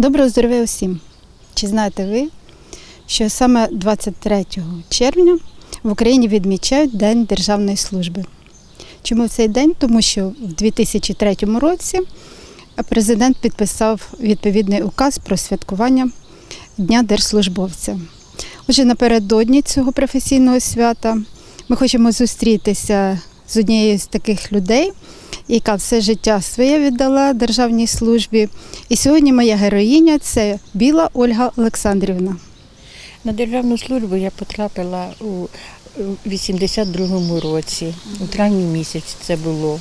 Доброго здоров'я усім! Чи знаєте ви, що саме 23 червня в Україні відмічають День Державної служби? Чому цей день? Тому що в 2003 році президент підписав відповідний указ про святкування Дня держслужбовця. Отже, напередодні цього професійного свята ми хочемо зустрітися з однією з таких людей, яка все життя своє віддала державній службі. І сьогодні моя героїня це Біла Ольга Олександрівна. На державну службу я потрапила у 82-му році, у травні місяці це було.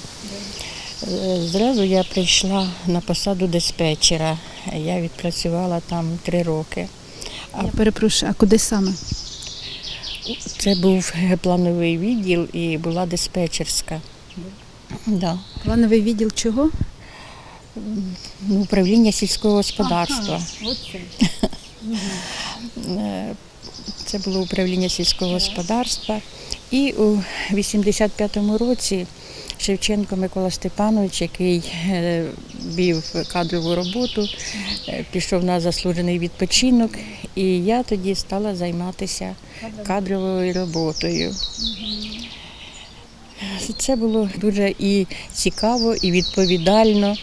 Е, Зразу я прийшла на посаду диспетчера. Я відпрацювала там три роки. А- Я перепрошую, а куди саме? Це був плановий відділ і була диспетчерська. Да. Плановий відділ чого? Управління сільського господарства. Е, Це було управління сільського господарства. І у 85-му році Шевченко Микола Степанович, який е, вів кадрову роботу, е, пішов на заслужений відпочинок, і я тоді стала займатися кадровою роботою. Це було дуже і цікаво, і відповідально.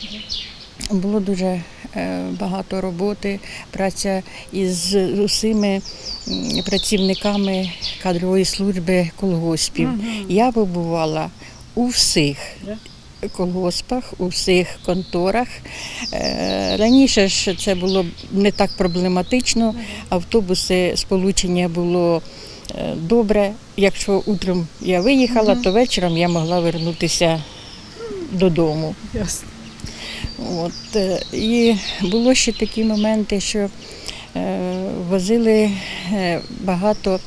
Було дуже е, багато роботи, праця із усіми працівниками кадрової служби колгоспів. Я побувала у всіх колгоспах, у всіх конторах. Е, Раніше ж це було не так проблематично. Автобуси сполучення було добре. Якщо утром я виїхала, то вечором я могла вернутися додому. Ясно. От, е, і було ще такі моменти, що е, возили е, багато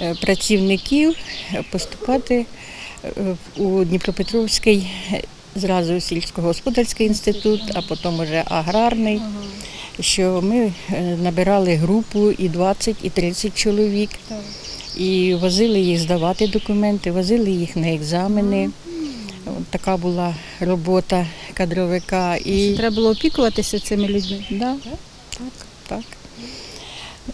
е, працівників поступати е, у Дніпропетровський е, зразу сільськогосподарський інститут, а потім уже аграрний. Що ми е, набирали групу і 20, і 30 чоловік, і возили їх здавати документи, возили їх на екзамени. Така була робота кадровика. І Треба було опікуватися цими людьми. Да, так, так.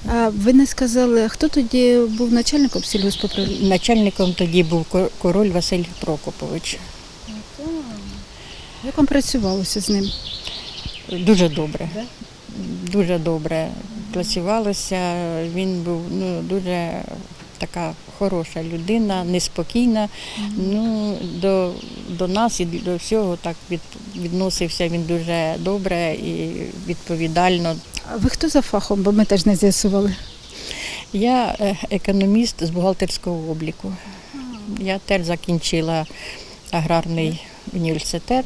А ви не сказали, хто тоді був начальником сільгоспуправління? Начальником тоді був король Василь Прокопович. Як вам працювалося з ним? Дуже добре. Дуже добре працювалося. Він був ну, дуже така хороша людина, неспокійна. Ну, до, до нас і до всього так від, відносився він дуже добре і відповідально. А ви хто за фахом, бо ми теж не з'ясували. Я е, економіст з бухгалтерського обліку. Я теж закінчила аграрний університет.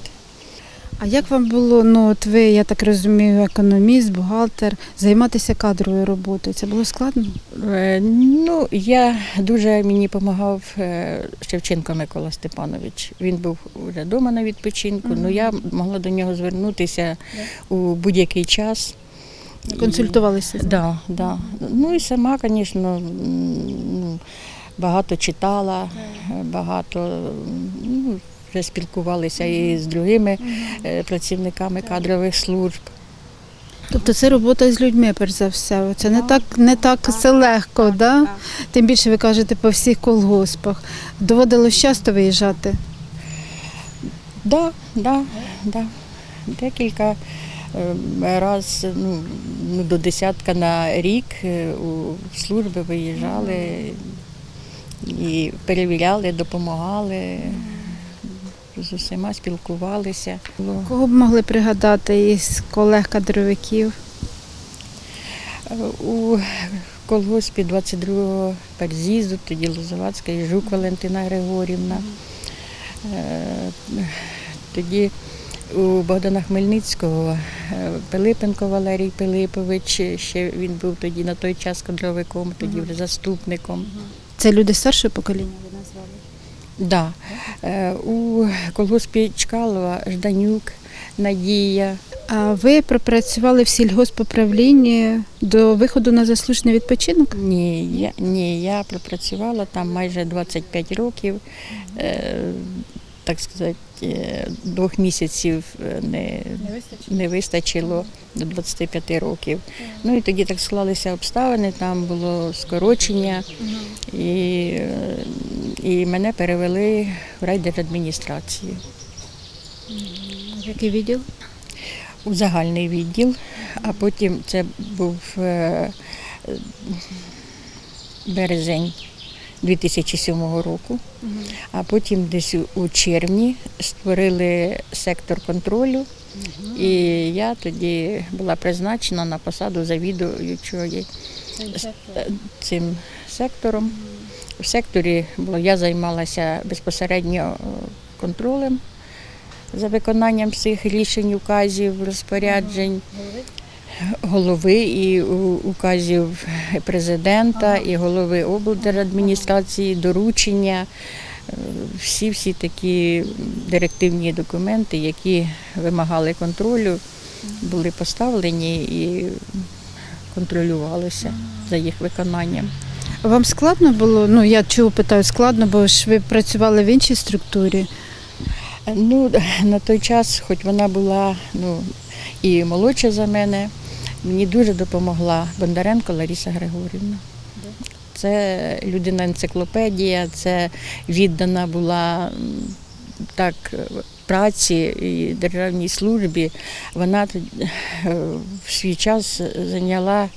А як вам було, ну от ви, я так розумію, економіст, бухгалтер, займатися кадровою роботою? Це було складно? Е, Ну, я дуже мені допомагав Шевченко Микола Степанович. Він був вже вдома на відпочинку, але я могла до нього звернутися у будь-який час. Консультувалися з ним? Да, да. Ну і сама, звісно, м, ну, багато читала, багато ну, вже спілкувалися і з другими е, працівниками кадрових служб. Тобто це робота з людьми, перш за все. Це не так, не так все легко, да? Тим більше ви кажете по всіх колгоспах. Доводилось часто виїжджати. Да, да, да. Декілька е, раз ну, ну, до десятка на рік е, у служби виїжджали і перевіряли, допомагали, з усіма спілкувалися. Кого б могли пригадати із колег-кадровиків? У колгоспі 22-го перз'їзду, тоді Лозовацька, і Жук Валентина Григорівна. Е, Тоді у Богдана Хмельницького е, Пилипенко Валерій Пилипович, ще він був тоді на той час кадровиком, тоді вже заступником. Це люди старшого покоління? Да. Е, У колгоспі Чкалова Жданюк, Надія. А ви пропрацювали в сільгоспуправлінні до виходу на заслужений відпочинок? Ні, я, ні, я пропрацювала там майже 25 років. Е, так сказати, е, двох місяців е, не, не вистачило до 25 років. Ну і тоді так склалися обставини, там було скорочення, і, і мене перевели в райдержадміністрацію. В який відділ? у загальний відділ, а потім це був е, березень 2007 року. А потім десь у- червні створили сектор контролю, і я тоді була призначена на посаду завідуючої цим сектором. В секторі я займалася безпосередньо е, контролем за виконанням всіх рішень, указів, розпоряджень голови і указів президента, і голови облдержадміністрації, доручення. е, Всі всі такі директивні документи, які вимагали контролю, були поставлені і контролювалися за їх виконанням. Вам складно було? Ну я чого питаю складно, бо ж ви працювали в іншій структурі. Ну, на той час, хоч вона була ну, і молодша за мене, мені дуже допомогла Бондаренко Лариса Григорівна. Це людина енциклопедія, це віддана була так праці і державній службі. Вона е, в свій час зайняла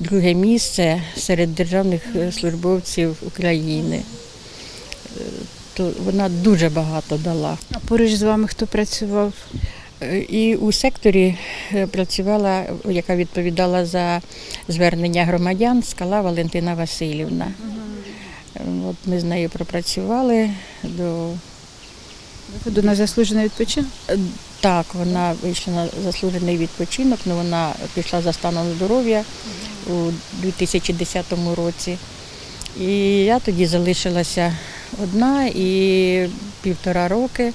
друге місце серед державних е, службовців України. Е, То вона дуже багато дала. А поруч з вами хто працював? І у секторі працювала, яка відповідала за звернення громадян, скала Валентина Васильівна. От ми з нею пропрацювали до Виходу на заслужений відпочинок? Е, так, вона вийшла на заслужений відпочинок, але вона пішла за станом здоров'я у 2010 році. І я тоді залишилася одна і півтора роки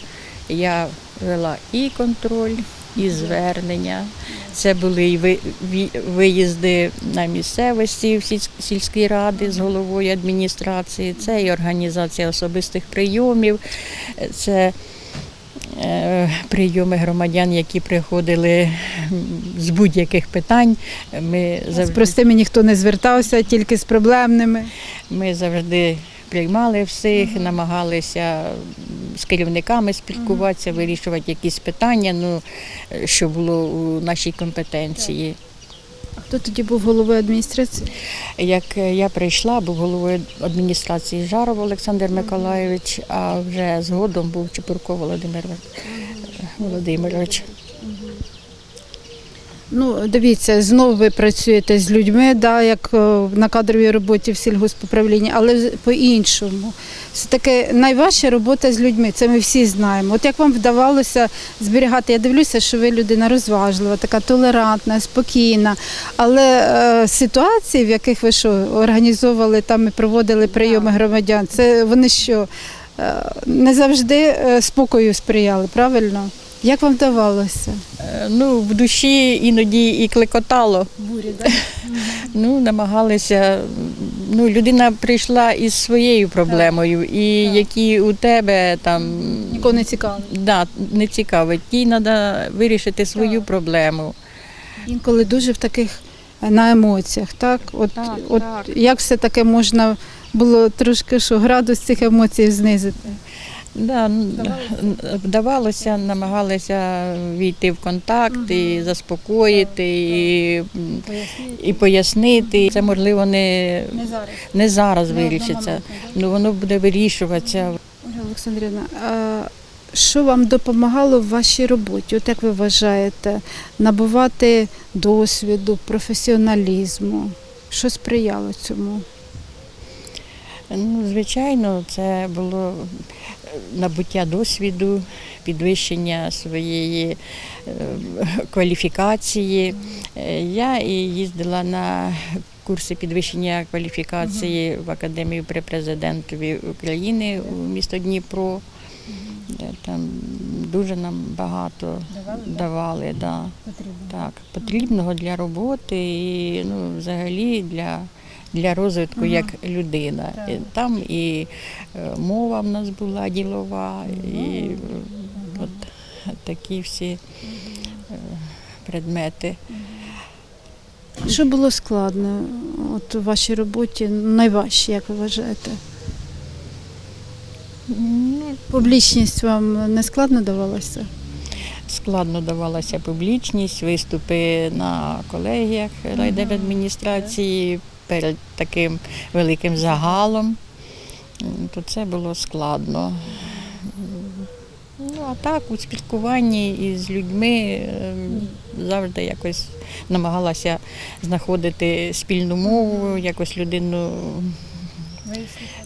я вела і контроль, і звернення. Це були і ви- виїзди на місцевості в сільсь- сільські ради з головою адміністрації, це і організація особистих прийомів, це е, прийоми громадян, які приходили з будь-яких питань. Ми З простими ніхто не звертався, тільки з проблемними. ми завжди приймали всіх, намагалися з керівниками спілкуватися, вирішувати якісь питання, ну, е, що було у нашій компетенції. А хто тоді був головою адміністрації? Як е, я прийшла, був головою адміністрації Жаров Олександр Миколайович, а вже згодом був Чепурко Володимир Володимирович. Ну, дивіться, знову ви працюєте з людьми, да, як е, на кадровій роботі в сільгоспуправлінні, але по-іншому. Все таки найважча робота з людьми, це ми всі знаємо. От як вам вдавалося зберігати? Я дивлюся, що ви людина розважлива, така толерантна, спокійна. Але е, ситуації, в яких ви що організовували там і проводили прийоми громадян, це вони що е, не завжди е, спокою сприяли, правильно? Як вам вдавалося? Е, Ну, в душі іноді і клекотало. Бурі, так? Ну, намагалися. Ну, людина прийшла із своєю проблемою, і Так. які у тебе там Нікого не цікаво. да, не цікавить. Їй треба вирішити свою Так. проблему. Інколи дуже в таких е, на емоціях, так? От, Так, от так. як все таки можна було трошки що градус цих емоцій знизити? Да, вдавалося, намагалися війти в контакт і заспокоїти, і, м, і пояснити. Це можливо не, Не зараз. не зараз вирішиться, але воно буде вирішуватися. Ольга Олександрівна, а що вам допомагало в вашій роботі? От як ви вважаєте, набувати досвіду, професіоналізму? Що сприяло цьому? Ну, звичайно, це було е, набуття досвіду, підвищення своєї е, кваліфікації. Е, Я і їздила на курси підвищення кваліфікації в Академію при президентові України у місто Дніпро. Там дуже нам багато давали. да. Так, потрібного для роботи і ну, взагалі для для розвитку як людина. Так. Там і е, мова в нас була ділова, і от такі всі е, предмети. Що було складно от у вашій роботі, найважче, як ви вважаєте? Ну, Публічність вам не складно давалася? складно давалася публічність, виступи на колегіях райдержадміністрації перед таким великим загалом. То це було складно. Ну, а так, у спілкуванні із людьми е, завжди якось намагалася знаходити спільну мову, якось людину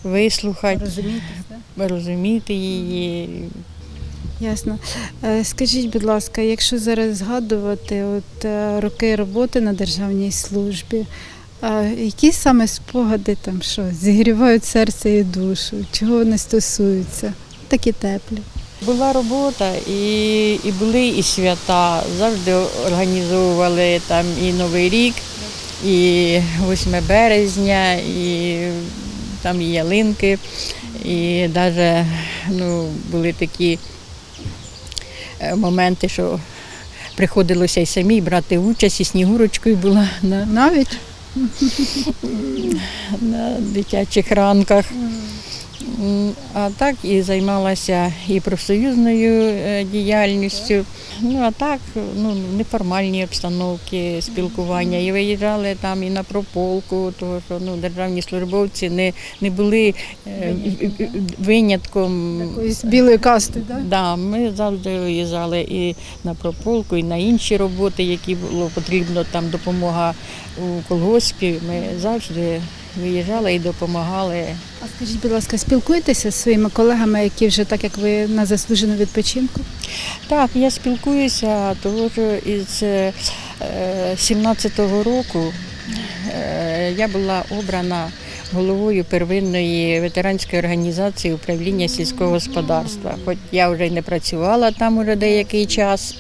вислухати, Розумієте? розуміти її. Ясно. Е, Скажіть, будь ласка, якщо зараз згадувати от, е, роки роботи на державній службі, е, які саме спогади там що, зігрівають серце і душу? Чого вони стосуються? Такі теплі. Була робота і, і були і свята. Завжди організовували там і Новий рік, і 8 березня, і там і ялинки. І навіть ну, були такі е, моменти, що приходилося й самій брати участь, і снігурочкою була на, Навіть на дитячих ранках. А так і займалася і профсоюзною е, діяльністю. Ну а так, ну неформальні обстановки спілкування. І виїжджали там і на прополку, тому що ну державні службовці не, не були е, винятком. якоїсь білої касти, так? Да, ми завжди виїжджали і на прополку, і на інші роботи, які було потрібно, там допомога у колгоспі. Ми завжди виїжджали і допомагали. А скажіть, будь ласка, спілкуєтеся зі своїми колегами, які вже так як ви на заслуженому відпочинку? Так, я спілкуюся, тому що із е, 17-го року е, я була обрана головою первинної ветеранської організації управління сільського господарства. Хоч я вже й не працювала там уже деякий час.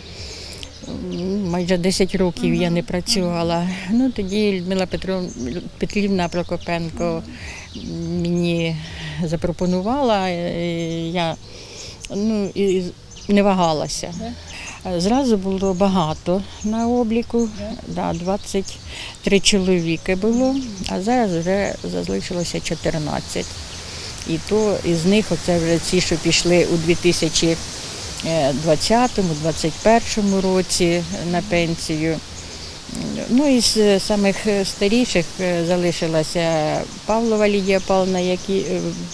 Майже 10 років я не працювала. Ну тоді Людмила. Петрівна Прокопенко мені запропонувала. е, Я ну, і не вагалася. Зразу було багато на обліку, да, 23 чоловіки було, а зараз вже залишилося 14. І то із них оце вже ці, що пішли у 2020-2021 році на пенсію. Ну і з самих старіших е, залишилася Павлова Лідія Павловна, які,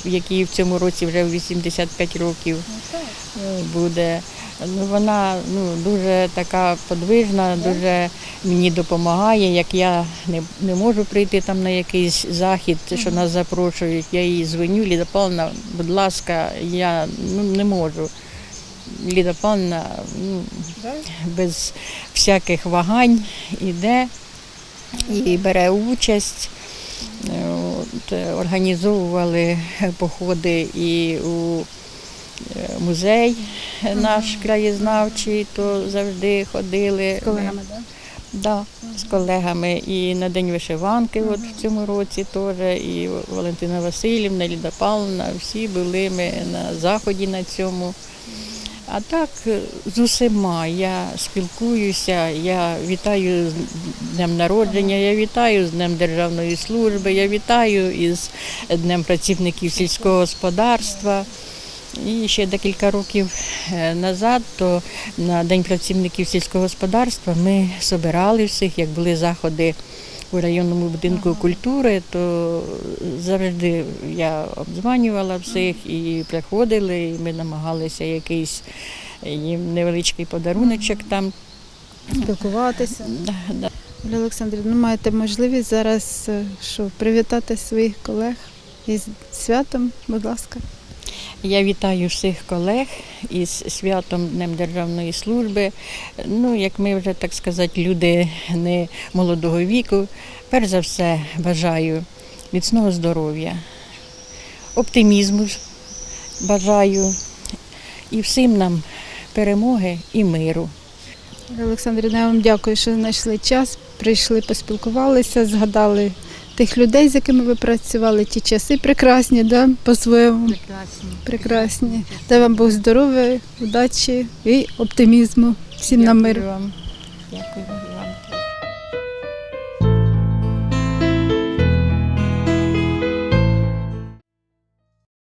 е, в цьому році вже 85 років е, буде. Ну, вона ну, дуже така подвижна, дуже мені допомагає. Як я не, не можу прийти там на якийсь захід, що нас запрошують, я їй дзвоню, Ліда Павловна, будь ласка, я ну, не можу. Ліда Павловна ну, без всяких вагань іде і бере участь. Е, От, е, організовували походи і у е, музей наш краєзнавчий, то завжди ходили. З колегами, так? Да, з колегами. І на День вишиванки от в цьому році теж, і Валентина Васильівна, Ліда Павловна, всі були ми на заході на цьому. А так е, з усіма я спілкуюся, я вітаю з днем народження, я вітаю з Днем Державної служби, я вітаю із Днем працівників сільського господарства. І ще декілька років е, назад, то на День працівників сільського господарства ми збирали всіх, як були заходи у районному будинку культури, то завжди я обдзванювала всіх і приходили, і ми намагалися якийсь їм невеличкий подаруночок там. Спілкуватися. Да, да. Оля Олександрівна, ну маєте можливість зараз е, що, привітати своїх колег із святом, будь ласка. Я вітаю всіх колег із святом Днем Державної служби. Ну, як ми вже так сказати, люди не молодого віку. Перш за все бажаю міцного здоров'я, оптимізму бажаю і всім нам перемоги і миру. Олександрівна, я вам дякую, що знайшли час, прийшли, поспілкувалися, згадали тих людей, з якими ви працювали, ті часи прекрасні, да? по-своєму. Прекрасні. Прекрасні. Дай вам Бог здоров'я, удачі і оптимізму. Всім на мир. Дякую вам. Дякую вам.